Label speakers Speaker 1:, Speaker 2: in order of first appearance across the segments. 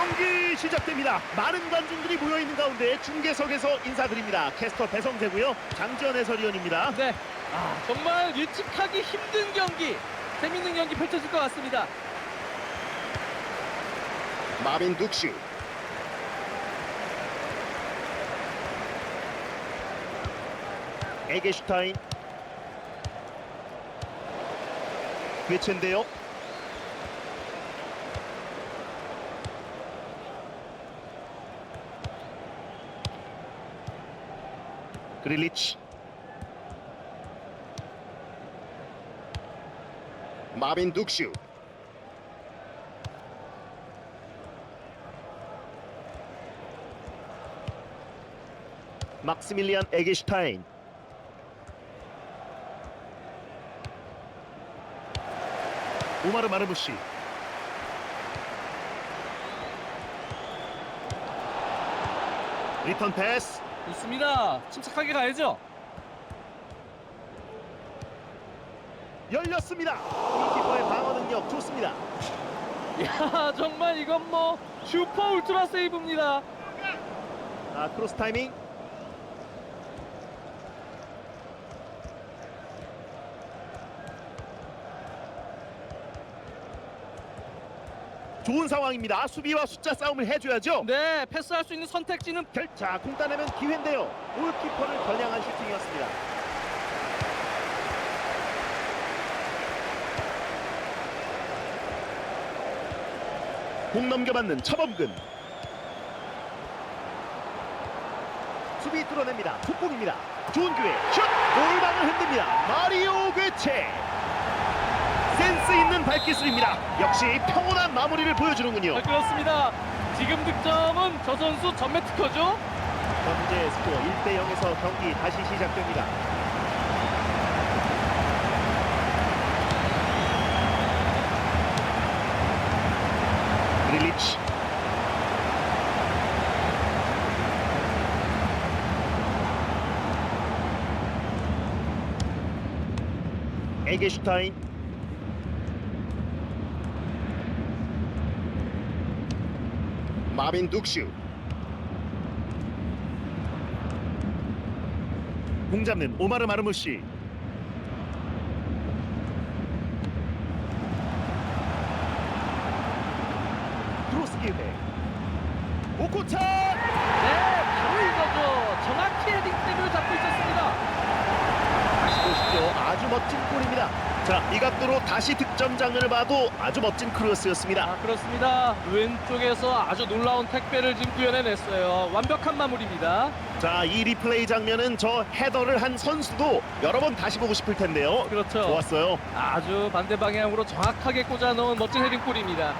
Speaker 1: 경기 시작됩니다. 많은 관중들이 모여 있는 가운데 중계석에서 인사드립니다. 캐스터 배성재고요. 장지현 해설위원입니다.
Speaker 2: 네. 아, 정말 예측하기 힘든 경기, 재밌는 경기 펼쳐질 것 같습니다.
Speaker 1: 마빈 둑슈. 에게슈타인. 괴체인데요. 그릴리치. 마빈 둑슈. 막스밀리안 에게슈타인 오마르 마르무시 리턴 패스
Speaker 2: 좋습니다. 침착하게 가야죠.
Speaker 1: 열렸습니다 골키퍼의 방어 능력 좋습니다
Speaker 2: 야, 정말 이건 뭐 슈퍼 울트라 세이브입니다.
Speaker 1: 아 크로스 타이밍 좋은 상황입니다 수비와 숫자 싸움을 해줘야죠
Speaker 2: 네, 패스할 수 있는 선택지는
Speaker 1: 결, 자, 공 따내면 기회인데요. 골키퍼를 겨냥한 슈팅이었습니다. 공 넘겨받는 차범근. 수비 뚫어냅니다. 속공입니다. 좋은 기회. 슛! 골망을 흔듭니다. 마리오 괴체. 센스 있는 발기술입니다. 역시 평온한 마무리를 보여주는군요.
Speaker 2: 아, 그렇습니다. 지금 득점은 저 선수 전매 특허죠.
Speaker 1: 현재 스코어 1대 0에서 경기 다시 시작됩니다. 그릴리치 에게슈타인 마빈 둑슈. 공 잡는 오마르 마르무시. 기회. 오코차
Speaker 2: 네, 바로 이거죠. 정확히 헤딩백을 잡고 있었습니다.
Speaker 1: 다시 보시죠 아주 멋진 골입니다 자 이 각도로 다시 득점 장면을 봐도 아주 멋진 크로스였습니다
Speaker 2: 아, 그렇습니다. 왼쪽에서 아주 놀라운 택배를 지금 구현해냈어요. 완벽한 마무리입니다.
Speaker 1: 자 이 리플레이 장면은 저 헤더를 한 선수도 여러 번 다시 보고 싶을 텐데요
Speaker 2: 그렇죠.
Speaker 1: 좋았어요
Speaker 2: 아주 반대 방향으로 정확하게 꽂아놓은 멋진 헤딩골입니다.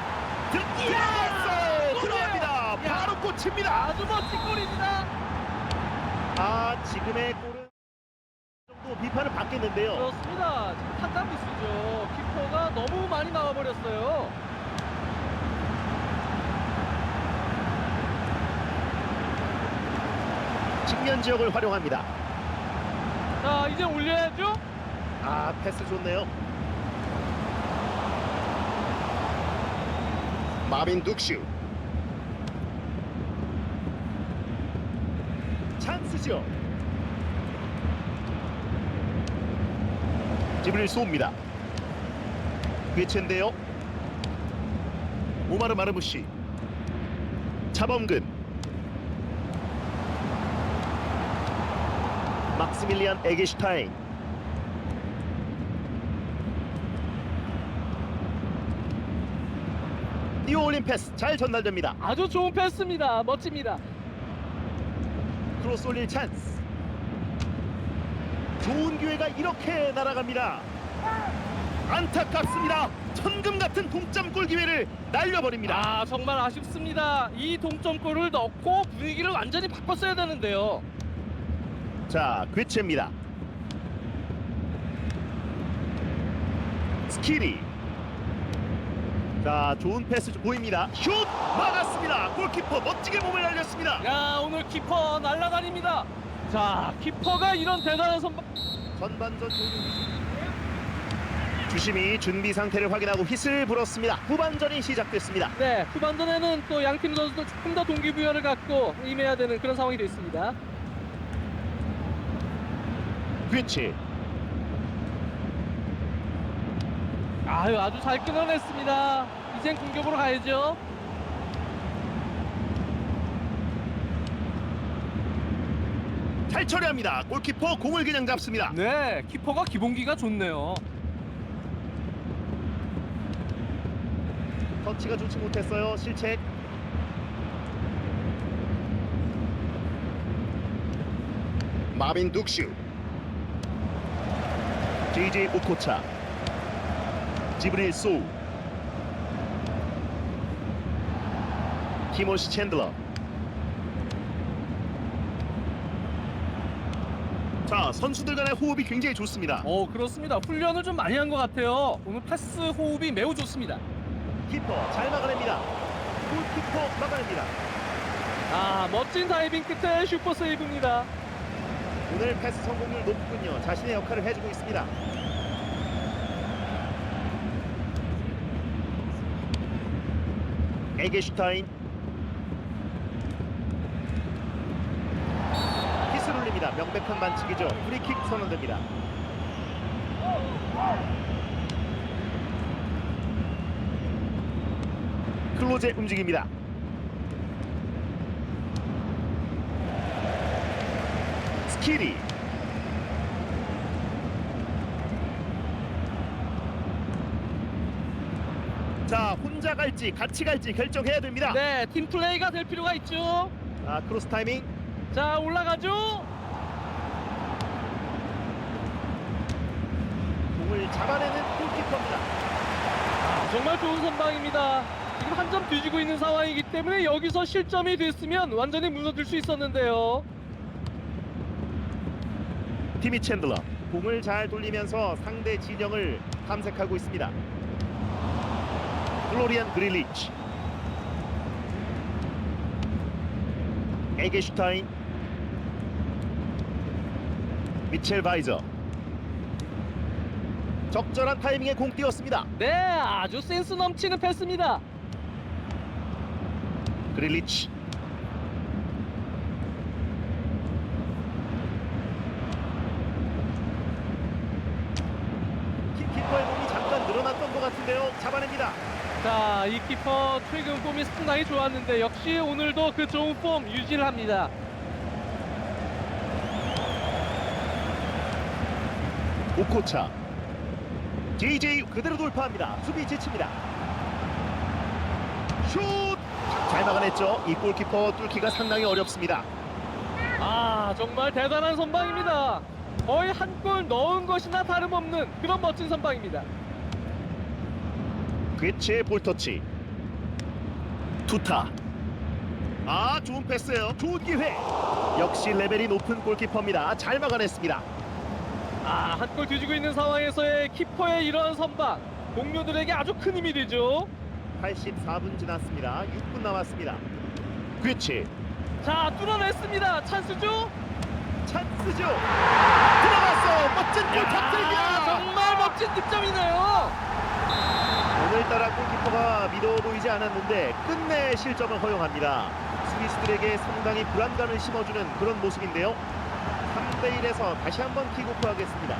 Speaker 1: 들어왔어요 들어갑니다 바로 꽂힙니다
Speaker 2: 아주 멋진 골입니다.
Speaker 1: 아 지금의 정도 비판을 받겠는데요
Speaker 2: 그렇습니다. 지금 판단 미스죠. 키퍼가 너무 많이 나와버렸어요.
Speaker 1: 측면 지역을 활용합니다
Speaker 2: 자, 이제 올려야죠.
Speaker 1: 아 패스 좋네요 마빈 둑슈 찬스죠 지브릴 쏩니다. 괴체인데요. 오마르 마르무시. 차범근. 막스밀리안 에게슈타인. 뛰어올린 패스 잘 전달됩니다.
Speaker 2: 아주 좋은 패스입니다. 멋집니다.
Speaker 1: 크로스 올릴 찬스 좋은 기회가 이렇게 날아갑니다. 안타깝습니다. 천금 같은 동점골 기회를 날려버립니다.
Speaker 2: 아, 정말 아쉽습니다. 이 동점골을 넣고 분위기를 완전히 바꿨어야 되는데요.
Speaker 1: 자 괴체입니다. 스키리 자 좋은 패스 보입니다. 슛 막았습니다. 골키퍼 멋지게 몸을 날렸습니다.
Speaker 2: 야, 오늘 키퍼 날아다닙니다. 자, 키퍼가 이런 대단한 선방.
Speaker 1: 전반전 주심이 준비 상태를 확인하고 휘슬 불었습니다. 후반전이 시작됐습니다.
Speaker 2: 네, 후반전에는 또 양 팀 선수도 조금 더 동기부여를 갖고 임해야 되는 그런 상황이 됐습니다.
Speaker 1: 그렇지.
Speaker 2: 아유, 아주 잘 끊어냈습니다. 이젠 공격으로 가야죠.
Speaker 1: 잘 처리합니다. 골키퍼 공을 그냥 잡습니다.
Speaker 2: 네, 키퍼가 기본기가 좋네요.
Speaker 1: 터치가 좋지 못했어요. 실책. 마빈 둑슈. JJ 오코차. 지브릴 소우. 티모시 챈들러. 자, 선수들 간의 호흡이 굉장히 좋습니다.
Speaker 2: 어, 그렇습니다. 훈련을 좀 많이 한 것 같아요. 오늘 패스 호흡이 매우 좋습니다.
Speaker 1: 키퍼 잘 막아냅니다. 골키퍼 막아냅니다.
Speaker 2: 아, 멋진 다이빙 끝에 슈퍼 세이브입니다.
Speaker 1: 오늘 패스 성공률 높군요. 자신의 역할을 해주고 있습니다. 에게슈타인 룰립니다. 명백한 반칙이죠. 프리킥 선언됩니다. 클로제 움직입니다. 스키리 자 혼자 갈지 같이 갈지 결정해야 됩니다
Speaker 2: 네, 팀 플레이가 될 필요가 있죠.
Speaker 1: 아 크로스 타이밍
Speaker 2: 자, 올라가죠.
Speaker 1: 공을 잡아내는 골키퍼입니다.
Speaker 2: 정말 좋은 선방입니다. 지금 한 점 뒤지고 있는 상황이기 때문에 여기서 실점이 됐으면 완전히 무너질 수 있었는데요.
Speaker 1: 티미 챈들러 공을 잘 돌리면서 상대 진영을 탐색하고 있습니다. 플로리안 그릴리치. 에게슈타인. 미첼 바이저 적절한 타이밍에 공 띄웠습니다.
Speaker 2: 네, 아주 센스 넘치는 패스입니다.
Speaker 1: 그릴리치. 키- 키퍼의 몸이 잠깐 늘어났던 것 같은데요. 잡아냅니다.
Speaker 2: 자, 이 키퍼 최근 폼이 상당히 좋았는데 역시 오늘도 그 좋은 폼 유지를 합니다.
Speaker 1: 오코차 JJ 그대로 돌파합니다. 수비 지칩니다. 슛 잘 막아냈죠. 이 골키퍼 뚫기가 상당히 어렵습니다.
Speaker 2: 아, 정말 대단한 선방입니다. 거의 한 골 넣은 것이나 다름없는 그런 멋진 선방입니다.
Speaker 1: 괴체 볼터치. 투타. 아 좋은 패스예요. 좋은 기회. 역시 레벨이 높은 골키퍼입니다. 잘 막아냈습니다
Speaker 2: 아, 한 골 뒤지고 있는 상황에서의 키퍼의 이런 선방 동료들에게 아주 큰 힘이 되죠.
Speaker 1: 84분 지났습니다 6분 남았습니다 괴체
Speaker 2: 자, 뚫어냈습니다. 찬스죠?
Speaker 1: 찬스죠 들어갔어 멋진 골
Speaker 2: 야,
Speaker 1: 터뜨립니다
Speaker 2: 정말 멋진 득점이네요.
Speaker 1: 오늘따라 골키퍼가 믿어 보이지 않았는데 끝내 실점을 허용합니다. 수비수들에게 상당히 불안감을 심어주는 그런 모습인데요. 3대 1에서 다시 한번 킥오프 하겠습니다.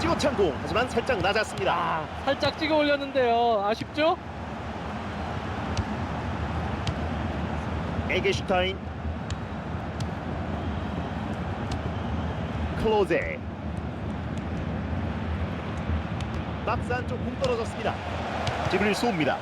Speaker 1: 찍어찬 공 하지만 살짝 낮았습니다.
Speaker 2: 아, 살짝 찍어 올렸는데요. 아쉽죠?
Speaker 1: 에게슈타인 클로제 박스 안쪽 공 떨어졌습니다. 지브릴 쏘입니다.